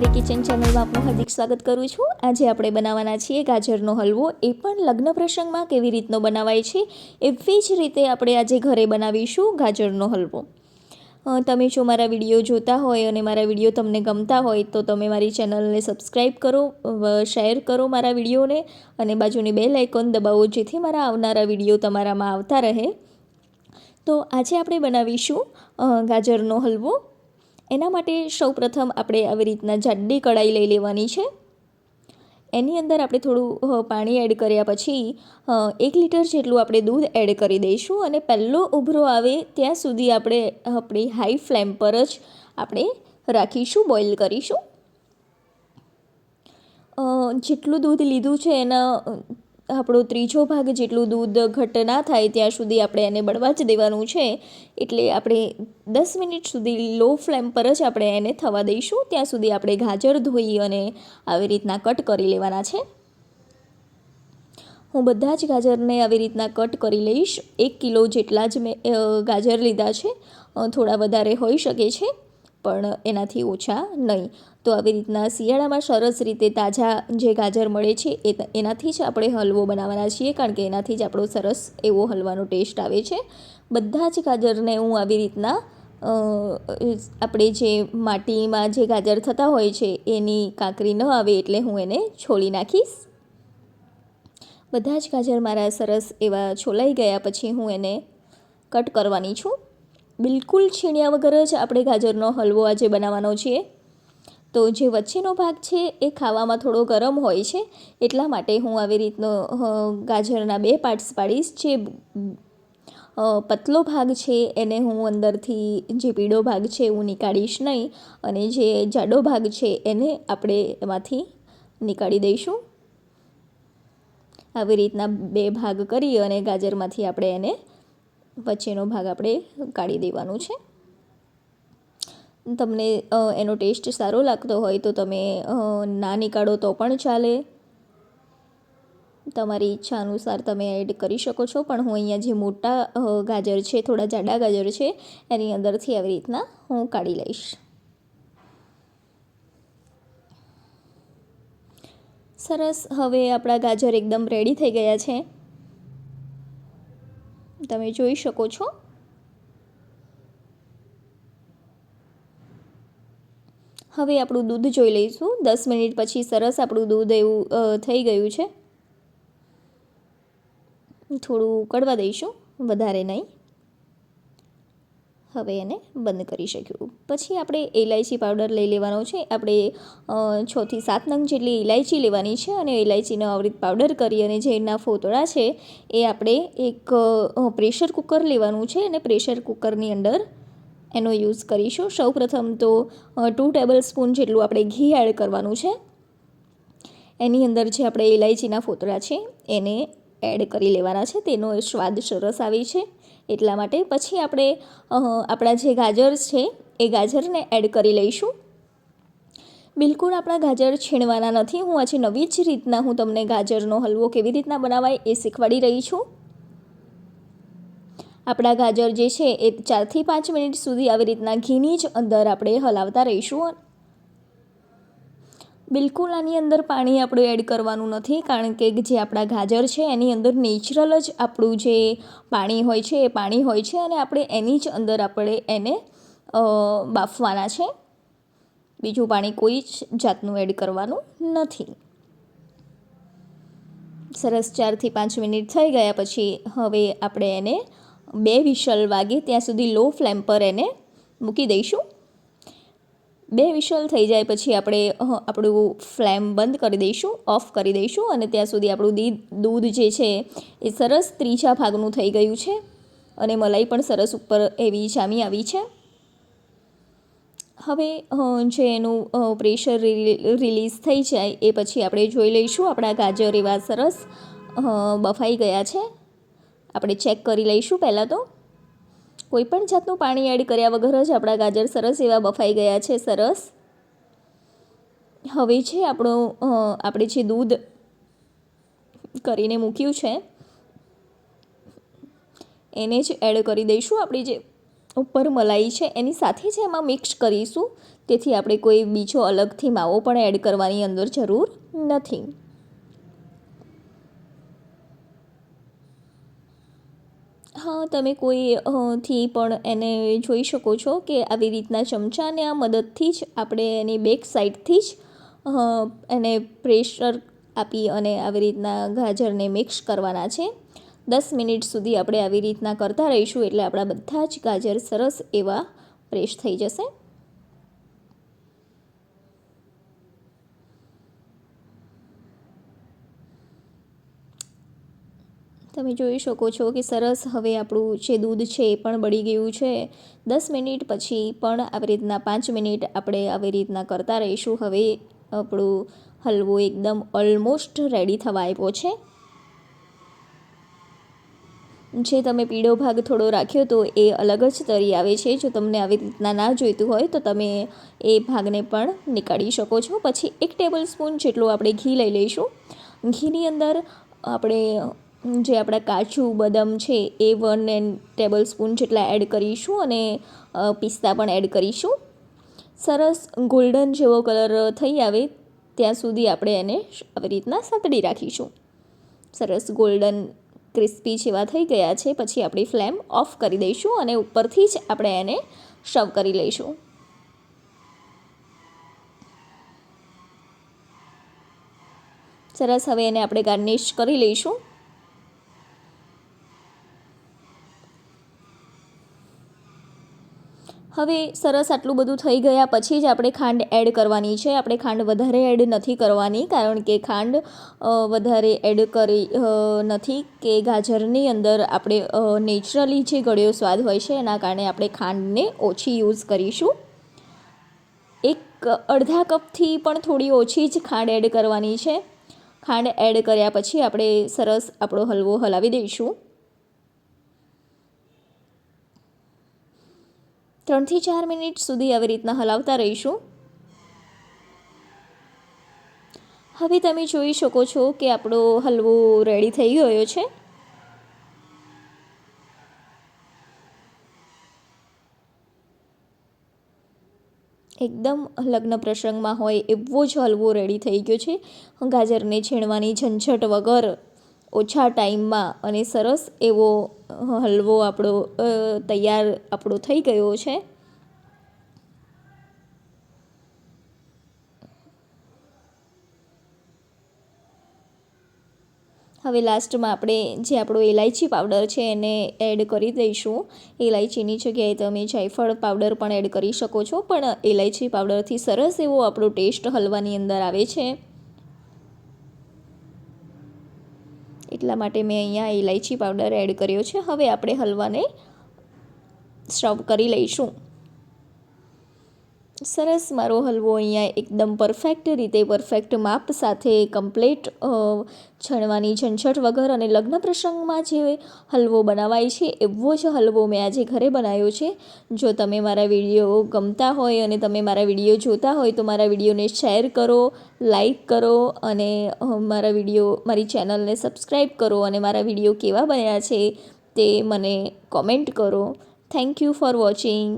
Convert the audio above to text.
મારી કિચન ચેનલમાં આપનું હાર્દિક સ્વાગત કરું છું. આજે આપણે બનાવવાના છીએ ગાજરનો હલવો. એ પણ લગ્ન પ્રસંગમાં કેવી રીતનો બનાવાય છે? એવી જ રીતે આપણે આજે ઘરે બનાવીશું ગાજરનો હલવો. તમે જો મારા વીડિયો જોતા હોય અને મારા વીડિયો તમને ગમતા હોય તો તમે મારી ચેનલને સબસ્ક્રાઈબ કરો શેર કરો મારા વિડીયોને અને બાજુની બેલ આઇકોન દબાવો જેથી મારા આવનારા વીડિયો તમારામાં આવતા રહે. તો આજે આપણે બનાવીશું ગાજરનો હલવો. એના માટે સૌપ્રથમ આપણે આવી રીતના જાડી કઢાઈ લઈ લેવાની છે. એની અંદર આપણે થોડું પાણી એડ કર્યા પછી એક લીટર જેટલું આપણે દૂધ એડ કરી દઈશું અને પહેલો ઉભરો આવે ત્યાં સુધી આપણે આપણી હાઈ ફ્લેમ પર જ આપણે રાખીશું, બોઇલ કરીશું. જેટલું દૂધ લીધું છે એના આપણો ત્રીજો ભાગ જેટલું દૂધ ઘટ ના થાય ત્યાં સુધી આપણે એને બળવા જ દેવાનું છે. એટલે આપણે દસ મિનિટ સુધી લો ફ્લેમ પર જ આપણે એને થવા દઈશું. ત્યાં સુધી આપણે ગાજર ધોઈ અને આવી રીતના કટ કરી લેવાના છે. હું બધા જ ગાજરને આવી રીતના કટ કરી લઈશ. એક કિલો જેટલા જ મેં ગાજર લીધા છે. થોડા વધારે હોઈ શકે છે. પણ એનાથી ઓછા નહીં. તો આવી રીતના શિયાળામાં સરસ રીતે તાજા જે ગાજર મળે છે, એ એનાથી જ આપણે હલવો બનાવવાના છીએ, કારણ કે એનાથી જ આપણો સરસ એવો હલવાનો ટેસ્ટ આવે છે. બધા જ ગાજરને હું આવી રીતના આપણે જે માટીમાં જે ગાજર થતા હોય છે, એની કાંકરી ન આવે એટલે હું એને છોલી નાખીશ. બધા જ ગાજર મારા સરસ એવા છોલાઈ ગયા, પછી હું એને કટ કરવાની છું. બિલકુલ છીણ્યા વગર જ આપણે ગાજરનો હલવો આજે બનાવવાનો છે તો જે વચ્ચેનો ભાગ છે એ ખાવામાં થોડો ગરમ હોય છે, એટલા માટે હું આવી રીતનો ગાજરના બે પાર્ટ્સ પાડીશ. જે પતલો ભાગ છે એને હું અંદરથી, જે પીળો ભાગ છે હું નીકાળીશ નહીં, અને જે જાડો ભાગ છે એને આપણે એમાંથી નીકાળી દઈશું. આવી રીતના બે ભાગ કરી અને ગાજરમાંથી આપણે એને વચ્ચેનો ભાગ આપણે કાઢી દેવાનો છે. તમને એનો ટેસ્ટ સારો લાગતો હોય તો તમે ના નીકાળો તો પણ ચાલે. તમારી ઈચ્છા અનુસાર તમે એડ કરી શકો છો, પણ હું અહીંયા જે મોટા ગાજર છે, થોડા જાડા ગાજર છે, એની અંદરથી આવી રીતના હું કાઢી લઈશ. સરસ, હવે આપણા ગાજર એકદમ રેડી થઈ ગયા છે. તમે જોઈ શકો છો. હવે આપણું દૂધ જોઈ લઈશું. દસ મિનિટ પછી સરસ આપણું દૂધ એવું થઈ ગયું છે. થોડું કડવા દઈશું, વધારે નહીં. હવે એને બંધ કરી શક્યું. પછી આપણે ઇલાયચી પાવડર લઈ લેવાનો છે. આપણે છથી સાત નંગ જેટલી ઇલાયચી લેવાની છે અને ઇલાયચીનો આવરીત પાવડર કરી અને જે એના ફોતળા છે એ આપણે એક પ્રેશર કુકર લેવાનું છે અને પ્રેશર કુકરની અંદર એનો યુઝ કરીશું. સૌપ્રથમ તો ટુ ટેબલ સ્પૂન જેટલું આપણે ઘી એડ કરવાનું છે. એની અંદર જે આપણે ઇલાયચીના ફોતળા છે એને એડ કરી લેવાના છે. તેનો સ્વાદ સરસ આવે છે. એટલા માટે પછી આપણે આપણા જે ગાજર છે એ ગાજરને એડ કરી લઈશું. બિલકુલ આપણા ગાજર છીણવાના નથી. હું આજે નવી જ રીતના હું તમને ગાજરનો હલવો કેવી રીતના બનાવાય એ શીખવાડી રહી છું. આપણા ગાજર જે છે એ ચારથી પાંચ મિનિટ સુધી આવી રીતના ઘીની જ અંદર આપણે હલાવતા રહીશું. બિલકુલ આની અંદર પાણી આપણે એડ કરવાનું નથી, કારણ કે જે આપણા ગાજર છે, એની અંદર નેચરલ જ આપણું જે પાણી હોય છે, એ પાણી હોય છે અને આપણે એની જ અંદર આપણે એને બાફવાના છે. બીજું પાણી કોઈ જ જાતનું એડ કરવાનું નથી. સરસ, ચારથી પાંચ મિનિટ થઈ ગયા પછી હવે આપણે એને બે વિશલ વાગે ત્યાં સુધી લો ફ્લેમ પર એને મૂકી દઈશું. બે વિશલ થઈ જાય પછી આપણે આપણું ફ્લેમ બંધ કરી દઈશું ઓફ કરી દઈશું અને ત્યાં સુધી આપણું દી, દૂધ જે છે એ સરસ ત્રીજા ભાગનું થઈ ગયું છે અને મલાઈ પણ સરસ ઉપર એવી જામી આવી છે. હવે જે એનું પ્રેશર રિલીઝ થઈ જાય એ પછી આપણે જોઈ લઈશું. આપણા ગાજર એવા સરસ બફાઈ ગયા છે. આપણે ચેક કરી લઈશું પહેલાં તો. કોઈ પણ જાતનું પાણી એડ કર્યા વગર જ આપણા ગાજર સરસ એવા બફાઈ ગયા છે, સરસ. હવે છે આપણો આપણે જે દૂધ કરીને મૂક્યું છે, એને જ એડ કરી દઈશું. આપણી જે ઉપર મલાઈ છે, એની સાથે જ એમાં મિક્સ કરીશું. તેથી આપણે કોઈ બીજો અલગથી માવો પણ એડ કરવાની અંદર જરૂર નથી. હા, તમે કોઈ થી પણ એને જોઈ શકો છો કે આવી રીતના ચમચાને આ મદદથી જ આપણે એની બેક સાઈડથી જ એને પ્રેશર આપી અને આવી રીતના ગાજરને મિક્સ કરવાના છે. દસ મિનિટ સુધી આપણે આવી રીતના કરતા રહીશું એટલે આપણા બધા જ ગાજર સરસ એવા પ્રેશ થઈ જશે. તમે જોઈ શકો છો કે સરસ હવે આપણું જે દૂધ છે એ પણ બળી ગયું છે. દસ મિનિટ પછી પણ આવી રીતના પાંચ મિનિટ આપણે આવી રીતના કરતા રહીશું. હવે આપણું હલવો એકદમ ઓલમોસ્ટ રેડી થવા આવ્યો છે. જે તમે પીળો ભાગ થોડો રાખ્યો તો એ અલગ જ તરી આવે છે. જો તમને આવી રીતના ના જોઈતું હોય તો તમે એ ભાગને પણ નીકાળી શકો છો. પછી એક ટેબલ સ્પૂન જેટલું આપણે ઘી લઈ લઈશું. ઘીની અંદર આપણે જે આપણા કાજુ, બદામ છે, એ વન એન્ડ ટેબલ સ્પૂન જેટલા એડ કરીશું અને પિસ્તા પણ એડ કરીશું. સરસ ગોલ્ડન જેવો કલર થઈ આવે ત્યાં સુધી આપણે એને આવી રીતના સાતડી રાખીશું. સરસ ગોલ્ડન ક્રિસ્પી જેવા થઈ ગયા છે, પછી આપણી ફ્લેમ ઓફ કરી દઈશું અને ઉપરથી જ આપણે એને શવ કરી લઈશું. સરસ હવે એને આપણે ગાર્નિશ કરી લઈશું. હવે સરસ આટલું બધું થઈ ગયા પછી જ આપણે ખાંડ એડ કરવાની છે. આપણે ખાંડ વધારે એડ નથી કરવાની, કારણ કે ખાંડ વધારે એડ કરી નથી કે ગાજરની અંદર આપણે નેચરલી જે ગળ્યો સ્વાદ હોય છે એના કારણે આપણે ખાંડને ઓછી યુઝ કરીશું. એક અડધા કપથી પણ થોડી ઓછી જ ખાંડ એડ કરવાની છે. ખાંડ એડ કર્યા પછી આપણે સરસ આપણો હલવો હલાવી દઈશું. ત્રણથી ચાર મિનિટ સુધી આવી રીતના હલાવતા રહીશું. હવે તમે જોઈ શકો છો કે આપણો હલવો રેડી થઈ ગયો છે. એકદમ લગ્ન પ્રસંગમાં હોય એવો જ હલવો રેડી થઈ ગયો છે. ગાજરને છીણવાની ઝંઝટ વગર ઓછા ટાઈમમાં અને સરસ એવો હલવો આપણો તૈયાર આપણો થઈ ગયો છે. હવે લાસ્ટમાં આપણે જે આપણો ઇલાયચી પાવડર છે એને એડ કરી દઈશું. ઇલાયચીની જગ્યાએ તમે જાયફળ પાવડર પણ એડ કરી શકો છો, પણ ઇલાયચી પાવડરથી સરસ એવો આપણો ટેસ્ટ હલવાની અંદર આવે છે. એટલા માટે મેં અહીંયા ઇલાયચી પાવડર એડ કર્યો છે. હવે આપણે હલવાને સર્વ કરી લઈશું. સરસ, મારો હલવો અહીંયા એકદમ પરફેક્ટ રીતે પરફેક્ટ માપ સાથે કમ્પ્લેટ છણવાની ઝંઝટ વગર અને લગ્ન પ્રસંગમાં જે હલવો બનાવાય છે, એવો જ હલવો મેં આજે ઘરે બનાવ્યો છે. જો તમે મારા વીડિયો ગમતા હોય અને તમે મારા વીડિયો જોતા હોય તો મારા વિડીયોને શેર કરો લાઈક કરો અને મારા વીડિયો મારી ચેનલને સબસ્ક્રાઈબ કરો અને મારા વીડિયો કેવા બન્યા છે તે મને કોમેન્ટ કરો. Thank you for watching